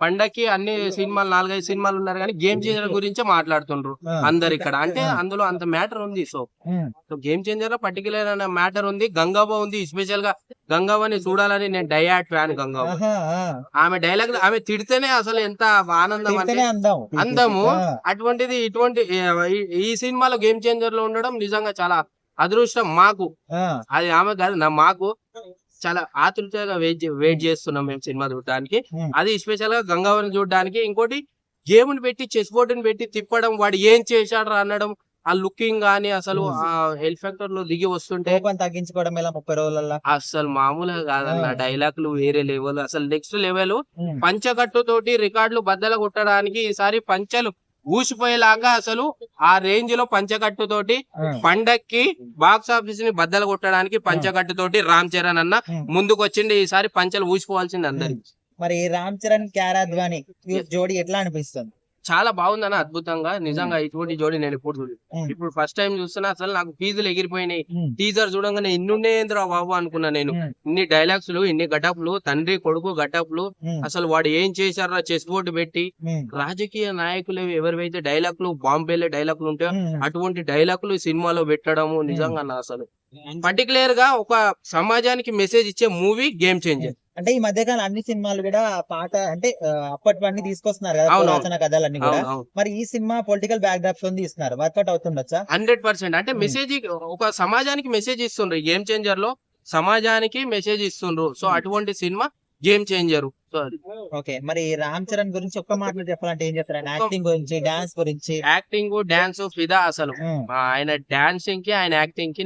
పండక్కి అన్ని సినిమాలు నాలుగైదు సినిమాలు ఉన్నారు కానీ గేమ్ చేంజర్ గురించే మాట్లాడుతుండ్రు. అందరు ఇక్కడ అంటే అందులో అంత మ్యాటర్ ఉంది సో. సో గేమ్ చేంజర్లో పర్టికులర్ అనే మ్యాటర్ ఉంది గంగాబా ఉంది స్పెషల్గా గంగాబాని చూడాలని నేను డయాట్ ఫ్యాన్ గంగాబా. ఆమె డైలాగ్ ఆమె తిడితేనే అసలు ఎంత ఆనందం అంటే అందము. అటువంటిది ఇటువంటి ఈ- సినిమాలో గేమ్ చేంజర్లో ఉండడం నిజంగా చాలా అదృష్టం మాకు. అది ఆమె కాదు నా మాకు చాలా ఆతృతగా వెయిట్ వెయిట్ చేస్తున్నాం మేము సినిమా చూడడానికి Hmm. అది స్పెషల్గా గంగావరం చూడడానికి ఇంకోటి గేమ్ పెట్టి చెస్ బోర్డ్ పెట్టి తిప్పడం వాడు ఏం చేశాడు అనడం ఆ లుకింగ్ గానీ అసలు Hmm. ఆ హెలికాప్టర్లో దిగి వస్తుంటే తగ్గించుకోవడం ఇలా ముప్పై రోజులలో అసలు మామూలుగా కాదన్న. డైలాగులు వేరే లెవెల్ అసలు నెక్స్ట్ లెవెల్. పంచకట్టు తోటి రికార్డులు బద్దలు కొట్టడానికి ఈసారి పంచలు ఊసిపోయేలాగా అసలు ఆ రేంజ్లో పంచకట్టు తోటి ఆ. పండక్కి బాక్స్ ఆఫీస్ని బద్దలు కొట్టడానికి పంచకట్టు తోటి రామ్ చరణ్ అన్న. ముందుకు వచ్చిండి ఈసారి పంచలు ఊసిపోవాల్సింది అందరికి మరి రామ్ చరణ్ జోడి ఎట్లా అనిపిస్తుంది చాలా బాగుందన్న అద్భుతంగా నిజంగా ఇటువంటి జోడి నేను ఇప్పుడు చూడలేదు. ఇప్పుడు ఫస్ట్ టైం చూస్తున్నా అసలు నాకు ఫీజులు ఎగిరిపోయినాయి. టీజర్ చూడంగానే ఇన్నుండేంద్రా బాబు అనుకున్నా నేను. ఇన్ని డైలాగ్స్ ఇన్ని గటప్లు తండ్రి కొడుకు గటప్లు. అసలు వాడు ఏం చేశారా చెస్ బోర్డు పెట్టి. రాజకీయ నాయకులు ఎవరివైతే డైలాగులు బాంబేలో డైలాగులు ఉంటాయో. అటువంటి డైలాగులు సినిమాలో పెట్టడము నిజంగా నా అసలు పర్టికులర్గా ఒక సమాజానికి మెసేజ్ ఇచ్చే మూవీ గేమ్ చేంజర్ అంటే ఈ మధ్య కాలం అన్ని సినిమాలు కూడా పాత అంటే అప్పటివన్నీ తీసుకొస్తున్నారు కదా. పురాతన కథలన్నీ కూడా. మరి ఈ సినిమా పొలిటికల్ బ్యాక్ డ్రాప్తో తీస్తున్నారు. వర్కౌట్ అవుతుండొచ్చా? Hundred percent. అంటే. మెసేజ్ ఒక సమాజానికి మెసేజ్ ఇస్తుండ్రు గేమ్ చేంజర్లో. సమాజానికి మెసేజ్ ఇస్తుండ్రు. సో. అటువంటి cinema game changer so okay. మరి రామ్ చరణ్ గురించి ఒక్క మాటలో చెప్పాలంటే ఏం చెప్తారు? యాక్టింగ్ గురించి డాన్స్ గురించి? యాక్టింగ్ డాన్స్ ఫిదా అసలు. ఆయన డాన్సింగ్కి ఆయన యాక్టింగ్కి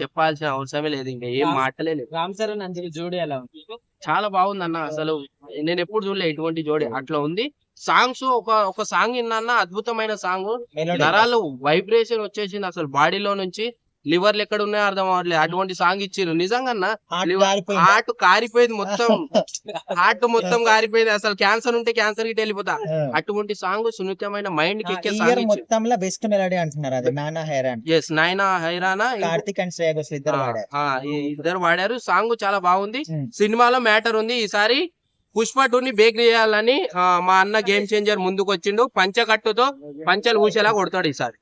చెప్పాల్సిన అవసరమే లేదు. ఇంకా ఏం మాటలే లేదు రామ్ చరణ్ అంజలి జోడి ఎలా ఉంది? చాలా బాగుంది అన్న అసలు. నేను ఎప్పుడు చూడలే ఇటువంటి జోడి. అట్లా ఉంది. సాంగ్స్ ఒక ఒక సాంగ్ విన్నా అద్భుతమైన సాంగ్. నరాలు వైబ్రేషన్ వచ్చేసింది అసలు బాడీలో నుంచి. లివర్లు ఎక్కడ ఉన్నాయో అర్థం అవ్వట్లేదు. అటువంటి సాంగ్ ఇచ్చారు నిజంగా? హార్ట్ కారిపోయింది మొత్తం. హార్ట్ మొత్తం కారిపోయింది. అసలు క్యాన్సర్ ఉంటే క్యాన్సర్కి వెళ్ళిపోతా. అటువంటి సాంగ్ సున్నితమైన మైండ్కి ఆ, ఎక్కే ఈ ఇయర్ సాంగ్ మొత్తంలో బెస్ట్ మెలడీ అంటున్నారు అది. నానా హైరాన్. ఎస్ నాయన హైరానా ఇంకో- కార్తిక్ అండ్ శ్రేయ ఘోషల్ ఇద్దరు వాడారు ఇద్దరు సాంగ్ చాలా బాగుంది. ఉమ్. సినిమాలో మ్యాటర్ ఉంది. ఈసారి పుష్ప టూ ని బేక్ చేయాలని మా అన్న గేమ్ చేంజర్ ముందుకు వచ్చిండు పంచకట్టుతో పంచలు ఊసేలా కొడతాడు ఈసారి.